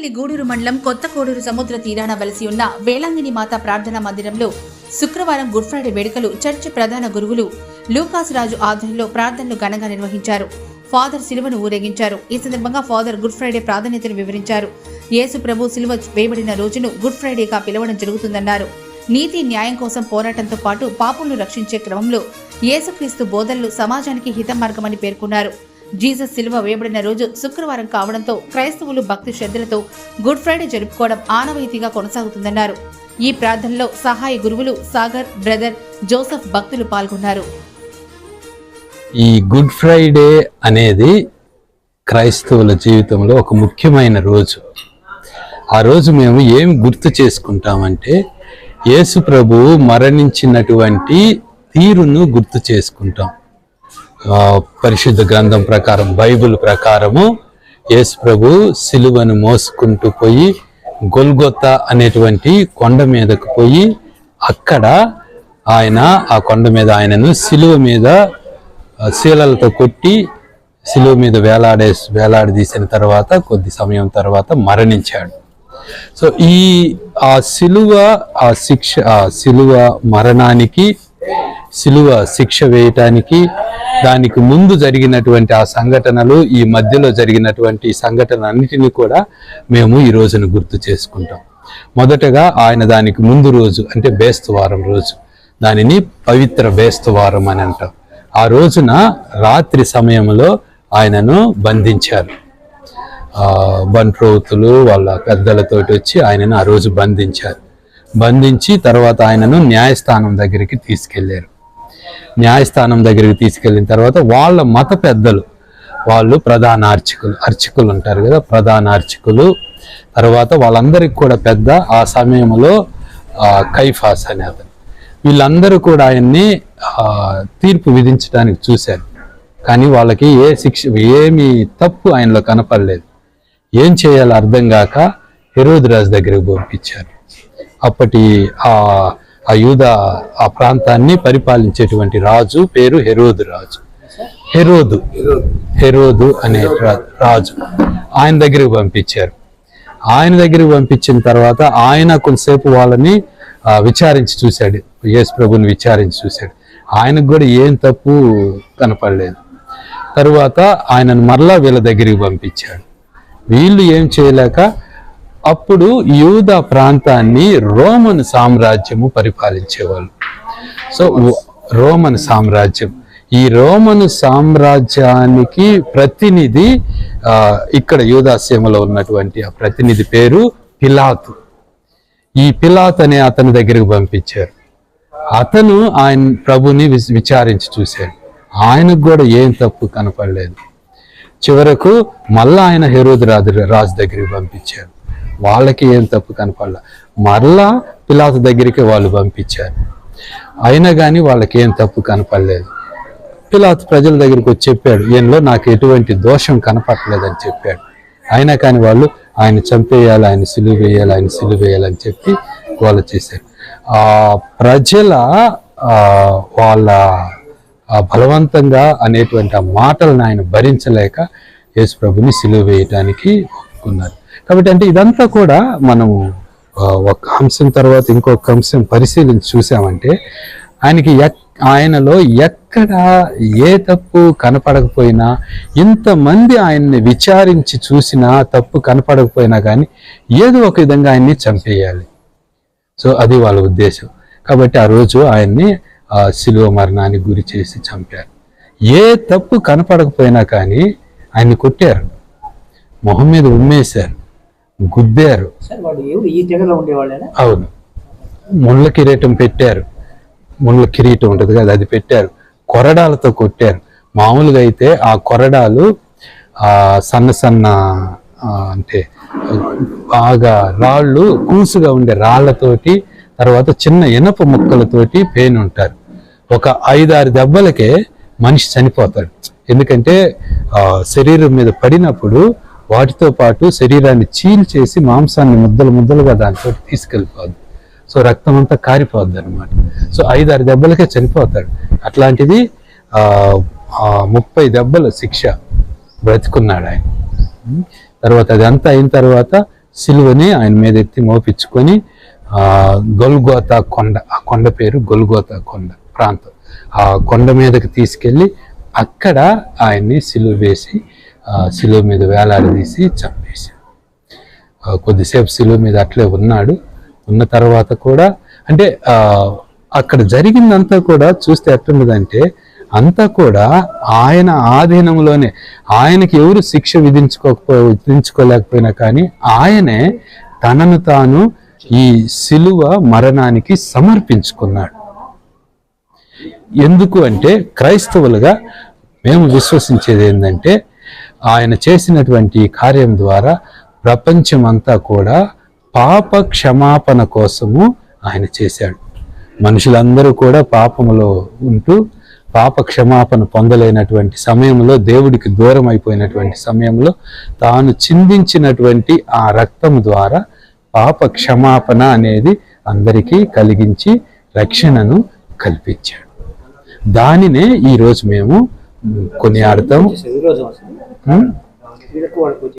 తాడేపల్లి గూడూరు మండలం కొత్త కోడూరు సముద్ర తీరాన వెలసి ఉన్న వేలాంగిని మాత ప్రార్థనా మందిరంలో శుక్రవారం గుడ్ ఫ్రైడే వేడుకలు చర్చ్ ప్రధాన గురువులు లూకాస్ రాజు ఆధ్వర్యంలో ప్రార్థనలు ఘనంగా నిర్వహించారు. ఫాదర్ సిలువను ఊరేగించారు. ఈ సందర్భంగా ఫాదర్ గుడ్ ఫ్రైడే ప్రాధాన్యతను వివరించారు. యేసు ప్రభు సిలువ వేయబడిన రోజును గుడ్ ఫ్రైడేగా పిలవడం జరుగుతుందన్నారు. నీతి న్యాయం కోసం పోరాటంతో పాటు పాపులను రక్షించే క్రమంలో యేసుక్రీస్తు బోధనలు సమాజానికి హిత మార్గమని పేర్కొన్నారు. జీసస్ సిలువ వేయబడిన రోజు శుక్రవారం కావడంతో క్రైస్తవులు భక్తి శ్రద్ధలతో గుడ్ ఫ్రైడే జరుపుకోవడం ఆనవాయితీగా కొనసాగుతుందన్నారు. ఈ ప్రార్థనలో సహాయ గురువులు సాగర్ బ్రదర్ జోసెఫ్ భక్తులు పాల్గొన్నారు. ఈ గుడ్ ఫ్రైడే అనేది క్రైస్తవుల జీవితంలో ఒక ముఖ్యమైన రోజు. ఆ రోజు మేము ఏం గుర్తు చేసుకుంటామంటే యేసు ప్రభువు మరణించినటువంటి తీరును గుర్తు చేసుకుంటాం. పరిశుద్ధ గ్రంథం ప్రకారం బైబిల్ ప్రకారము యేసు ప్రభు సిలువను మోసుకుంటూ పోయి గొల్గొత్త అనేటువంటి కొండ మీదకు పోయి అక్కడ ఆయన ఆ కొండ మీద ఆయనను సిలువ మీద శీలలతో కొట్టి సిలువ మీద వేలాడే వేలాడదీసిన తర్వాత కొద్ది సమయం తర్వాత మరణించాడు. సో ఈ ఆ సిలువ ఆ శిక్ష ఆ సిలువ మరణానికి సిలువ శిక్ష వేయటానికి దానికి ముందు జరిగినటువంటి ఆ సంఘటనలు ఈ మధ్యలో జరిగినటువంటి సంఘటనలన్నిటినీ కూడా మేము ఈ రోజును గుర్తు చేసుకుంటాం. మొదటగా ఆయన దానికి ముందు రోజు అంటే బేస్తవారం రోజు దానిని పవిత్ర బేస్తవారం అని అంటాం. ఆ రోజున రాత్రి సమయంలో ఆయనను బంధించారు. బంట్రోతులు వాళ్ళ పెద్దలతోటి వచ్చి ఆయనను ఆ రోజు బంధించారు. బంధించి తర్వాత ఆయనను న్యాయస్థానం దగ్గరికి తీసుకెళ్ళారు. న్యాయస్థానం దగ్గరికి తీసుకెళ్ళిన తర్వాత వాళ్ళ మత పెద్దలు వాళ్ళు ప్రధాన అర్చకులు అర్చకులు ఉంటారు కదా ప్రధాన అర్చకులు. తర్వాత వాళ్ళందరికి కూడా పెద్ద ఆ సమయంలో కైఫాస్ అనే అతను. వీళ్ళందరూ కూడా ఆయన్ని తీర్పు విధించడానికి చూశారు. కానీ వాళ్ళకి ఏ శిక్ష ఏమి తప్పు ఆయనలో కనపడలేదు. ఏం చేయాలో అర్థం కాక హెరోద్రాజ్ దగ్గరికి పంపించారు. అప్పటి ఆ ఆ యూద ఆ ప్రాంతాన్ని పరిపాలించేటువంటి రాజు పేరు హెరోదు రాజు. హెరోదు హెరోదు అనే రా- రాజు ఆయన దగ్గరికి పంపించారు. ఆయన దగ్గరికి పంపించిన తర్వాత ఆయన కొంతసేపు వాళ్ళని విచారించి చూశాడు. యేసు ప్రభుని విచారించి చూశాడు. ఆయనకు కూడా ఏం తప్పు కనపడలేదు. తరువాత ఆయనను మరలా వీళ్ళ దగ్గరికి పంపించాడు. వీళ్ళు ఏం చేయలేక అప్పుడు యూదా ప్రాంతాన్ని రోమన్ సామ్రాజ్యము పరిపాలించేవాళ్ళు. సో రోమన్ సామ్రాజ్యం. ఈ రోమన్ సామ్రాజ్యానికి ప్రతినిధి ఇక్కడ యూదాసీమలో ఉన్నటువంటి ఆ ప్రతినిధి పేరు పిలాతు. ఈ పిలాత్ అనే అతని దగ్గరికి పంపించారు. అతను ఆయన ప్రభుని విచారించి చూశాడు. ఆయనకు కూడా ఏం తప్పు కనపడలేదు. చివరకు మళ్ళా ఆయన హెరోద్ రాజు రాజు దగ్గరికి పంపించారు. వాళ్ళకి ఏం తప్పు కనపడలా. మరలా పిలాత దగ్గరికి వాళ్ళు పంపించారు. అయినా కానీ వాళ్ళకి ఏం తప్పు కనపడలేదు. పిలాత్ ప్రజల దగ్గరికి వచ్చి చెప్పాడు ఈయనలో నాకు ఎటువంటి దోషం కనపడలేదని చెప్పాడు. అయినా కానీ వాళ్ళు ఆయన చంపేయాలి ఆయన సిలువ వేయాలి ఆయన సిలువ వేయాలని చెప్పి వాళ్ళు చేశారు. ఆ ప్రజల వాళ్ళ బలవంతంగా అనేటువంటి ఆ మాటలను ఆయన భరించలేక యేసు ప్రభుని సిలువ వేయటానికి ఒప్పుకున్నారు కాబట్టి అంటే ఇదంతా కూడా మనము ఒక అంశం తర్వాత ఇంకొక అంశం పరిశీలించి చూసామంటే ఆయనకి ఎక్ ఆయనలో ఎక్కడ ఏ తప్పు కనపడకపోయినా ఇంతమంది ఆయన్ని విచారించి చూసినా తప్పు కనపడకపోయినా కానీ ఏదో ఒక విధంగా ఆయన్ని చంపేయాలి. సో అది వాళ్ళ ఉద్దేశం. కాబట్టి ఆ రోజు ఆయన్ని శిలువ మరణానికి గురి చేసి చంపారు. ఏ తప్పు కనపడకపోయినా కానీ ఆయన్ని కొట్టారు. మొహం మీద ఉమ్మేశారు. గుద్దారు. అవును. ముళ్ళ కిరీటం పెట్టారు. ముళ్ళ కిరీటం ఉంటుంది కదా అది పెట్టారు. కొరడాలతో కొట్టారు. మామూలుగా అయితే ఆ కొరడాలు ఆ సన్న సన్న అంటే బాగా రాళ్ళు కూసుగా ఉండే రాళ్ళతోటి తర్వాత చిన్న ఇనప ముక్కలతోటి పేను ఉంటారు. ఒక ఐదారు దెబ్బలకే మనిషి చనిపోతాడు. ఎందుకంటే ఆ శరీరం మీద పడినప్పుడు వాటితో పాటు శరీరాన్ని చీల్ చేసి మాంసాన్ని ముద్దలు ముద్దలుగా దాంతో తీసుకెళ్ళిపోద్ది. సో రక్తం అంతా కారిపోద్ది అనమాట సో ఐదారు దెబ్బలకే చనిపోతాడు. అట్లాంటిది ముప్పై దెబ్బల శిక్ష బ్రతుకున్నాడు ఆయన. తర్వాత అదంతా అయిన తర్వాత సిలువని ఆయన మీద ఎత్తి మోపించుకొని గొల్గోతా కొండ ఆ కొండ పేరు గొల్గోతా కొండ ప్రాంతం. ఆ కొండ మీదకి తీసుకెళ్ళి అక్కడ ఆయన్ని సిలువ వేసి శిలువ మీద వేలాడదీసి చంపేశాడు. కొద్దిసేపు సిలువ మీద అట్లే ఉన్నాడు. ఉన్న తర్వాత కూడా అంటే అక్కడ జరిగిందంతా కూడా చూస్తే ఎట్లున్నదంటే అంతా కూడా ఆయన ఆధీనంలోనే ఆయనకి ఎవరు శిక్ష విధించుకోకపో విధించుకోలేకపోయినా కానీ ఆయనే తనను తాను ఈ సిలువ మరణానికి సమర్పించుకున్నాడు. ఎందుకు అంటే క్రైస్తవులుగా మేము విశ్వసించేది ఏంటంటే ఆయన చేసినటువంటి కార్యం ద్వారా ప్రపంచమంతా కూడా పాప క్షమాపణ కోసము ఆయన చేశాడు. మనుషులందరూ కూడా పాపములో ఉంటూ పాప క్షమాపణ పొందలేనటువంటి సమయంలో దేవుడికి దూరం అయిపోయినటువంటి సమయంలో తాను చిందించినటువంటి ఆ రక్తం ద్వారా పాప క్షమాపణ అనేది అందరికీ కలిగించి రక్షణను కల్పించాడు. దానినే ఈరోజు మేము కొనియాడతాం. ఈ